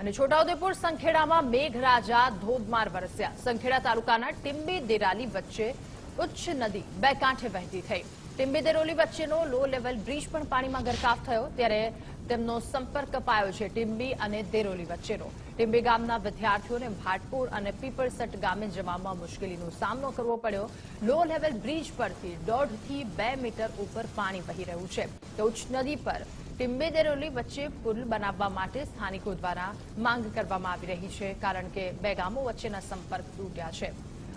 અને છોટાઉદેપુર સંખેડામાં મેઘરાજા ધોધમાર વરસ્યા. સંખેડા તાલુકાના ટિંબી દેરાલી વચ્ચે ઉચ્ચ નદી બે કાંઠે વહેતી થઈ. ટિંબી દેરોલી વચ્ચેનો લો લેવલ બ્રિજ પણ પાણીમાં ગરકાવ થયો, ત્યારે તેમનો સંપર્ક કપાયો છે ટિંબી અને દેરોલી વચ્ચેનો. ટિંબી ગામના વિદ્યાર્થીઓને ભાટપુર અને પીપળસટ ગામે જવામાં મુશ્કેલીનો સામનો કરવો પડ્યો. લો લેવલ બ્રિજ પરથી દોઢથી બે મીટર ઉપર પાણી વહી રહ્યું છે. તો ઉચ્ચ નદી પર ટિંબે દેરોલી વચ્ચે પુલ બનાવવા માટે સ્થાનિકો દ્વારા માંગ કરવામાં આવી રહી છે, કારણ કે બે ગામો વચ્ચેના સંપર્ક તૂટ્યા છે.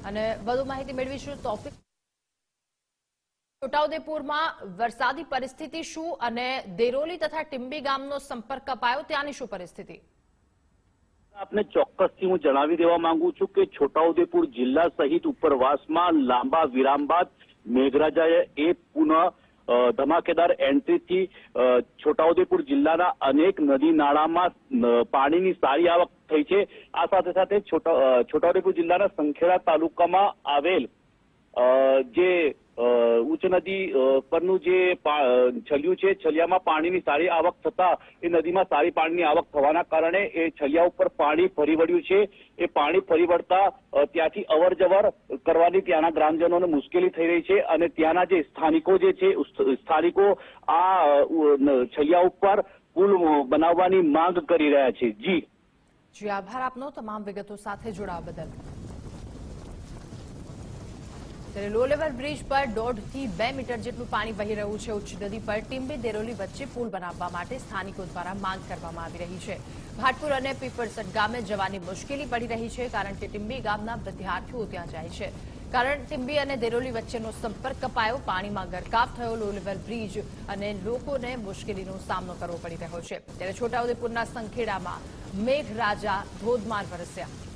અને વધુ માહિતી મેળવીશું તોફિક છોટાઉદેપુરમાં વરસાદી પરિસ્થિતિ શું અને દેરોલી તથા ટિમ્બી ગામનો સંપર્ક કપાયો ત્યાંની શું પરિસ્થિતિ? આપને ચોક્કસથી હું જણાવી દેવા માંગુ છું કે છોટાઉદેપુર જિલ્લા સહિત ઉપરવાસમાં લાંબા વિરામ બાદ મેઘરાજાએ એ પુનઃ ધમાકેદાર એન્ટ્રીથી છોટાઉદેપુર જિલ્લાના અનેક નદી નાળામાં પાણીની સારી આવક થઈ છે. આ સાથે સાથે છોટા છોટાઉદેપુર જિલ્લાના સંખેડા તાલુકામાં આવેલ જે નદી પરનું જે છલિયું છે, છલિયામાં પાણીની સારી આવક થતા એ નદીમાં સારી પાણીની આવક થવાના કારણે એ છલિયા ઉપર પાણી ફરી વળ્યું છે. એ પાણી ફરી વળતા ત્યાંથી અવર જવર કરવાની ત્યાંના ગ્રામજનોને મુશ્કેલી થઈ રહી છે અને ત્યાંના જે સ્થાનિકો જે છે સ્થાનિકો આ છલિયા ઉપર પુલ બનાવવાની માંગ કરી રહ્યા છે. જી. જી, આભાર આપનો. તમામ વિગતો સાથે જોડાવા બદલ. ત્યારે લો લેવલ બ્રિજ પર દોઢથી બે મીટર જેટલું પાણી વહી રહ્યું છે. ઉચ્ચ નદી પર ટીંબી દેરોલી વચ્ચે પુલ બનાવવા માટે સ્થાનિકો દ્વારા માંગ કરવામાં આવી રહી છે. ભાટપુર અને પીપળસટ ગામે જવાની મુશ્કેલી પડી રહી છે કારણ કે ટીંબી ગામના વિદ્યાર્થીઓ ત્યાં જાય છે. કારણ ટીંબી અને દેરોલી વચ્ચેનો સંપર્ક કપાયો, પાણીમાં ગરકાવ થયો લો લેવલ બ્રિજ અને લોકોને મુશ્કેલીનો સામનો કરવો પડી રહ્યો છે. ત્યારે છોટાઉદેપુરના સંખેડામાં મેઘરાજા ધોધમાર વરસ્યા.